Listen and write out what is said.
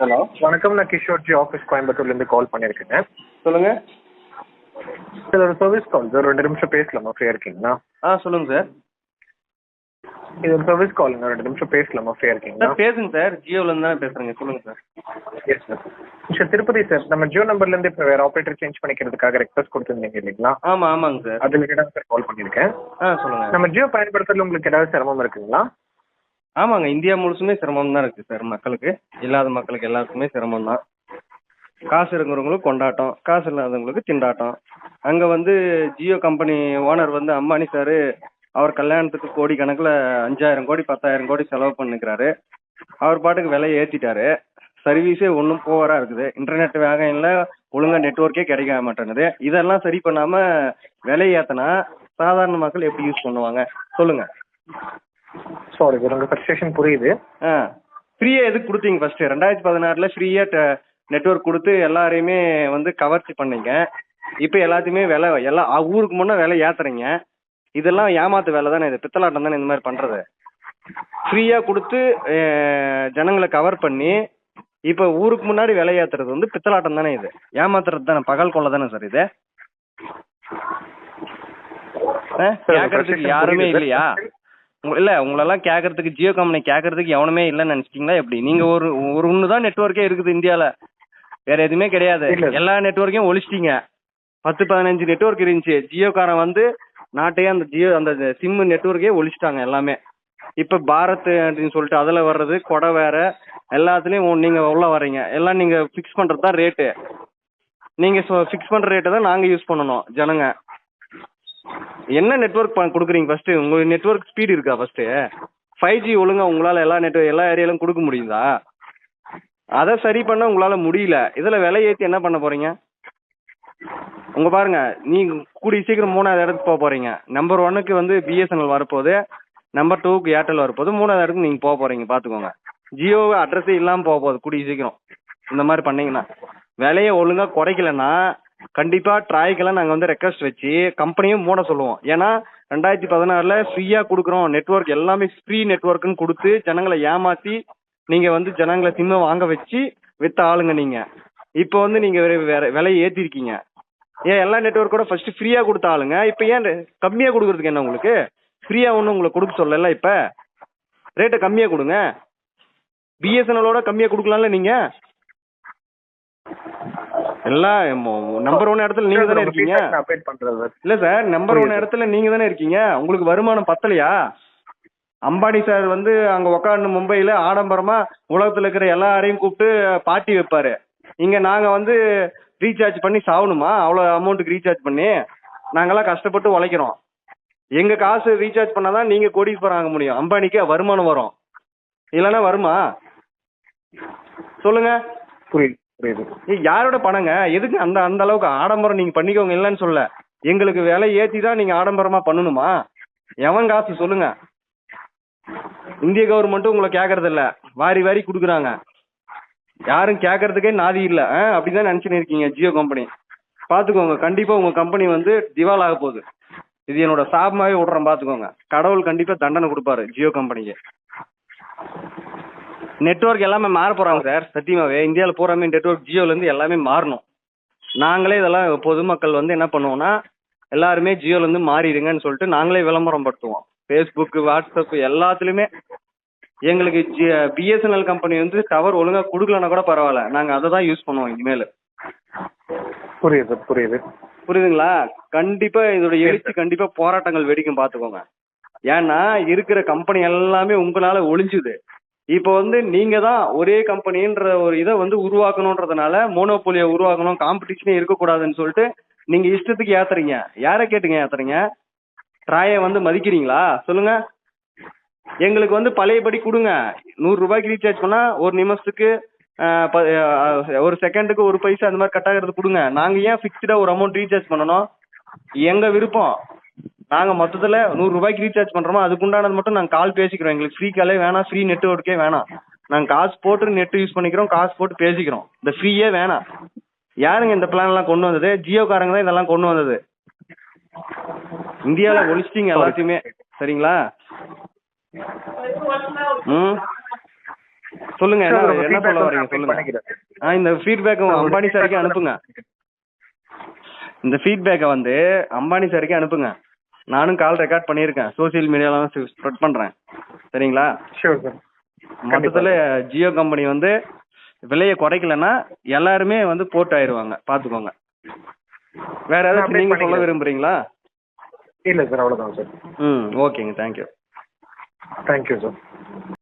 Hello. வணக்கம் நான் கிஷோர்ஜி office கோயம்புத்தூர்லேருந்து கால் பண்ணியிருக்கேங்க. சொல்லுங்க. சார் ஒரு சர்வீஸ் கால் சார் ரெண்டு நிமிஷம் பேசலாமா? ஃப்ரீயாக இருக்கீங்களா? ஆ சொல்லுங்க சார். இது ஒரு சர்வீஸ் காலுங்க ரெண்டு நிமிஷம் பேசலாமா? ஃப்ரீயாக இருக்கீங்களா? சார் பேசுங்க சார். ஜியோலேருந்து தானே பேசுகிறேங்க சொல்லுங்க sir. Yes sir sir Tirupati sir நம்ம ஜியோ நம்பர்லேருந்து இப்போ வேறு ஆப்ரேட்டர் சேஞ்ச் பண்ணிக்கிறதுக்காக ரெக்வஸ்ட் கொடுத்துருந்தீங்க இல்லைங்களா? ஆமாம் ஆமாங்க சார். அது ரிலேட்டடாக சார் கால் பண்ணியிருக்கேன். ஆ சொல்லுங்க. நம்ம ஜியோ பயன்படுத்துறதுல உங்களுக்கு ஏதாவது சிரமம் இருக்குங்களா? ஆமாங்க இந்தியா முழுசுமே சிரமம் தான் இருக்குது சார் மக்களுக்கு இல்லாத மக்களுக்கு எல்லாருக்குமே சிரமம் தான் காசு இருக்கிறவங்களுக்கு கொண்டாட்டம் காசு இல்லாதவங்களுக்கு திண்டாட்டம். அங்கே வந்து ஜியோ கம்பெனி ஓனர் வந்து அம்பானி சார் அவர் கல்யாணத்துக்கு கோடி கணக்கில் அஞ்சாயிரம் கோடி பத்தாயிரம் கோடி செலவு பண்ணிக்கிறாரு. அவர் பாட்டுக்கு விலையை ஏற்றிட்டாரு சர்வீஸே ஒன்றும் போவராக இருக்குது. இன்டர்நெட் வேகம் இல்லை ஒழுங்காக நெட்ஒர்க்கே கிடைக்க மாட்டேங்குது. இதெல்லாம் சரி பண்ணாமல் விலை ஏற்றினா சாதாரண மக்கள் எப்படி யூஸ் பண்ணுவாங்க? சொல்லுங்கள் சாரி சார் உங்கள் ஃப்ரஸ்ட்ரேஷன் புரியுது. ஆ ஃப்ரீயாக எதுக்கு கொடுத்தீங்க ஃபஸ்ட்டு ரெண்டாயிரத்தி பதினாறில் ஃப்ரீயாக நெட்ஒர்க் கொடுத்து எல்லாரையுமே வந்து கவர்ச்சி பண்ணீங்க. இப்போ எல்லாத்தையுமே விலை எல்லா ஊருக்கு முன்னே விலை ஏற்றுறீங்க இதெல்லாம் ஏமாத்து வேலை தானே இது? பித்தலாட்டம் தானே இந்த மாதிரி பண்ணுறது ஃப்ரீயாக கொடுத்து ஜனங்களை கவர் பண்ணி இப்போ ஊருக்கு முன்னாடி விலை ஏற்றுறது வந்து பித்தலாட்டம் தானே இது? ஏமாத்துறது தானே? பகல் கொள்ள தானே சார் இது? கேட்கறதுக்கு யாருமே. இல்லையா? இல்ல உங்களெல்லாம் கேட்கறதுக்கு ஜியோ கம்பெனி கேட்கறதுக்கு எவனுமே இல்லைன்னு நினைச்சிட்டீங்களா? எப்படி? நீங்க ஒரு ஒரு ஒன்று தான் நெட்ஒர்க்கே இருக்குது இந்தியால. வேற எதுவுமே கிடையாது. எல்லா நெட்ஒர்க்கையும் ஒழிச்சிட்டீங்க. பத்து பதினஞ்சு நெட்ஒர்க் இருந்துச்சு. ஜியோக்காரன் வந்து நாட்டையே அந்த ஜியோ அந்த சிம் நெட்ஒர்க்கே ஒழிச்சிட்டாங்க எல்லாமே. இப்ப பாரத் அப்படின்னு சொல்லிட்டு அதுல வர்றது கொடை வேற எல்லாத்துலயும் நீங்க உள்ள வர்றீங்க. எல்லாம் நீங்க ஃபிக்ஸ் பண்றது தான் ரேட்டு நீங்க ஃபிக்ஸ் பண்ற ரேட்டை தான் நாங்க யூஸ் பண்ணணும் ஜனங்க. என்ன நெட்ஒர்க் கொடுக்குறீங்க ஃபர்ஸ்ட் உங்க நெட்ஒர்க் ஸ்பீடு இருக்கா ஃபர்ஸ்ட் ஃபைவ் ஜி ஒழுங்கா உங்களால எல்லா நெட் எல்லா ஏரியாலும் கொடுக்க முடியுதா? அதை சரி பண்ண உங்களால முடியல. இதுல விலை ஏத்தி என்ன பண்ண போறீங்க? உங்க பாருங்க நீங்க கூடிய சீக்கிரம் மூணாவது இடத்துக்கு போக போறீங்க. நம்பர் ஒன்னுக்கு வந்து பிஎஸ்என்எல் வரப்போகுது. நம்பர் டூக்கு ஏர்டெல் வரப்போகுது. மூணாவது இடத்துக்கு நீங்க போக போறீங்க பாத்துக்கோங்க. ஜியோ அட்ரஸே இல்லாம போக போகுது கூடிய சீக்கிரம். இந்த மாதிரி பண்ணீங்கன்னா. விலையை ஒழுங்கா குறைக்கலன்னா கண்டிப்பா ட்ராய்க்கெல்லாம் நாங்க வந்து ரெக்வஸ்ட் வச்சு கம்பெனியும் மூட சொல்லுவோம். ஏன்னா ரெண்டாயிரத்தி பதினாறுல ஃப்ரீயா கொடுக்குறோம். நெட்வொர்க் எல்லாமே ஃப்ரீ நெட்வொர்க்குன்னு கொடுத்து ஜனங்களை ஏமாத்தி நீங்க வந்து ஜனங்களை சிம்மை வாங்க வச்சு வித்த ஆளுங்க நீங்க. இப்போ வந்து நீங்க விலையை ஏத்திருக்கீங்க. ஏன் எல்லா நெட்வொர்க்கோட ஃபர்ஸ்ட் ஃப்ரீயா கொடுத்த ஆளுங்க? இப்போ ஏன் கம்மியா கொடுக்கறதுக்கு என்ன உங்களுக்கு? ஃப்ரீயா ஒன்றும் உங்களுக்கு கொடுக்க சொல்லல இப்ப? ரேட்டை கம்மியா கொடுங்க. பிஎஸ்என்எலோட கம்மியா கொடுக்கலாம்ல நீங்க? எல்லாம் நம்பர் ஒன் இடத்துல நீங்க தானே இருக்கீங்க. அப்டேட் பண்ணுறது சார் இல்ல சார் நம்பர் ஒன். இடத்துல நீங்க தானே இருக்கீங்க. உங்களுக்கு வருமானம் பத்தலையா? அம்பானி சார் வந்து அங்க உக்காந்து மும்பையில ஆடம்பரமா உலகத்துல இருக்கிற எல்லாரையும் கூப்பிட்டு பார்ட்டி வைப்பாரு. இங்க நாங்க வந்து ரீசார்ஜ் பண்ணி சாவணுமா? அவ்வளவு அமௌண்ட்டுக்கு ரீசார்ஜ் பண்ணி நாங்கெல்லாம் கஷ்டப்பட்டு உழைக்கிறோம். எங்க காசு ரீசார்ஜ் பண்ணாதான் நீங்க கோடீஸ்வரம் ஆக முடியும். அம்பானிக்கு வருமானம் வரும். இல்லைன்னா வருமா? சொல்லுங்க. புரியுது. புரியுது. யாரோட பணங்க? எதுக்கு அந்த அந்த அளவுக்கு ஆடம்பரம் நீங்க பண்ணிக்கோங்க இல்லைன்னு சொல்ல. எங்களுக்கு விலை ஏத்தி தான் நீங்க ஆடம்பரமா பண்ணணுமா? எவன் காசு சொல்லுங்க. இந்திய கவர்மெண்ட்டும் உங்களை கேக்குறது இல்ல வாரி வாரி குடுக்குறாங்க. யாரும் கேட்கறதுக்கே நாதி இல்ல. ஆ, அப்படிதான் நினைச்சுன்னு இருக்கீங்க ஜியோ கம்பெனி பாத்துக்கோங்க கண்டிப்பா உங்க கம்பெனி வந்து திவால் ஆக போகுது. இது என்னோட சாபமாவே விடுறேன் பாத்துக்கோங்க. கடவுள் கண்டிப்பா தண்டனை கொடுப்பாரு ஜியோ கம்பெனிக்கு நெட்வொர்க் எல்லாமே மாற போறாங்க சார் சத்தியமாவே இந்தியாவில் பூராமே நெட்வொர்க் ஜியோல இருந்து எல்லாமே மாறணும். நாங்களே இதெல்லாம் பொதுமக்கள் வந்து என்ன பண்ணுவோம்னா எல்லாருமே ஜியோல இருந்து மாறிடுங்கன்னு சொல்லிட்டு நாங்களே விளம்பரம் படுத்துவோம் ஃபேஸ்புக் வாட்ஸ்அப் எல்லாத்துலயுமே எங்களுக்கு பிஎஸ்என்எல் கம்பெனி வந்து டவர் ஒழுங்கா கொடுக்கலன்னா கூட பரவாயில்ல. நாங்க அதை தான் யூஸ் பண்ணுவோம் இனிமேல். புரியுது புரியுது. புரியுதுங்களா? கண்டிப்பா இதோட எழுச்சி கண்டிப்பா போராட்டங்கள் வெடிக்கும் பாத்துக்கோங்க ஏன்னா இருக்கிற கம்பெனி எல்லாமே உங்களால ஒளிஞ்சுது. இப்போ வந்து நீங்க தான் ஒரே கம்பெனின்ற ஒரு இதை வந்து உருவாக்கணுன்றதுனால மோனோபோலியை உருவாக்கணும் காம்படிஷனே இருக்கக்கூடாதுன்னு சொல்லிட்டு நீங்க இஷ்டத்துக்கு ஏத்துறீங்க. யாரை கேட்டுங்க ஏத்துறீங்க? ட்ராயை வந்து மதிக்கிறீங்களா? சொல்லுங்க. எங்களுக்கு வந்து பழையபடி கொடுங்க. நூறு ரூபாய்க்கு ரீசார்ஜ் பண்ணா ஒரு நிமிஷத்துக்கு ஒரு செகண்டுக்கு ஒரு பைசா அந்த மாதிரி கட் ஆகிறது கொடுங்க. நாங்க ஏன் ஃபிக்ஸ்டா ஒரு அமௌண்ட் ரீசார்ஜ் பண்ணணும்? எங்க விருப்பம்? நாங்க மொத்தத்துல நூறு ரூபாய்க்கு ரீசார்ஜ் பண்றோமோ அதுக்குண்டானது மட்டும் நாங்க கால் பேசிக்கிறோம். எங்களுக்கு ஃப்ரீ காலே வேணாம் ஃப்ரீ நெட்ஒர்க்கே வேணாம். நாங்க காசு போட்டு நெட் யூஸ் பண்ணிக்கிறோம் காசு போட்டு பேசிக்கிறோம். இந்த ஃப்ரீயே வேணாம். யாருங்க இந்த பிளான் எல்லாம் கொண்டு வந்தது? ஜியோக்காரங்க தான் இதெல்லாம் கொண்டு வந்தது. இந்தியாவில் ஒழிச்சிட்டீங்க எல்லாத்தையுமே. சரிங்களா? ம்? சொல்லுங்க என்ன சொல்ல வரீங்க சொல்லுங்க. ஆ இந்த ஃபீட்பேக் அம்பானி சாருக்கு அனுப்புங்க. இந்த ஃபீட்பேக்கை வந்து அம்பானி சாருக்கு அனுப்புங்க. நானும் கால் ரெக்கார்ட் பண்ணியிருக்கேன். சோஷியல் மீடியாலாம் ஸ்ப்ரெட் பண்றேன். சரிங்களா? ஷூர் சார் மொத்தத்துல ஜியோ கம்பெனி வந்து விலையை குறைக்கலன்னா எல்லாருமே வந்து போர்ட் ஆயிருவாங்க. பாத்துக்கோங்க. வேற ஏதாச்சும் update நீங்க சொல்ல. விரும்புறீங்களா? இல்லை சார் அவ்வளோதான் சார் ம் ஓகேங்க. Thank you thank you sir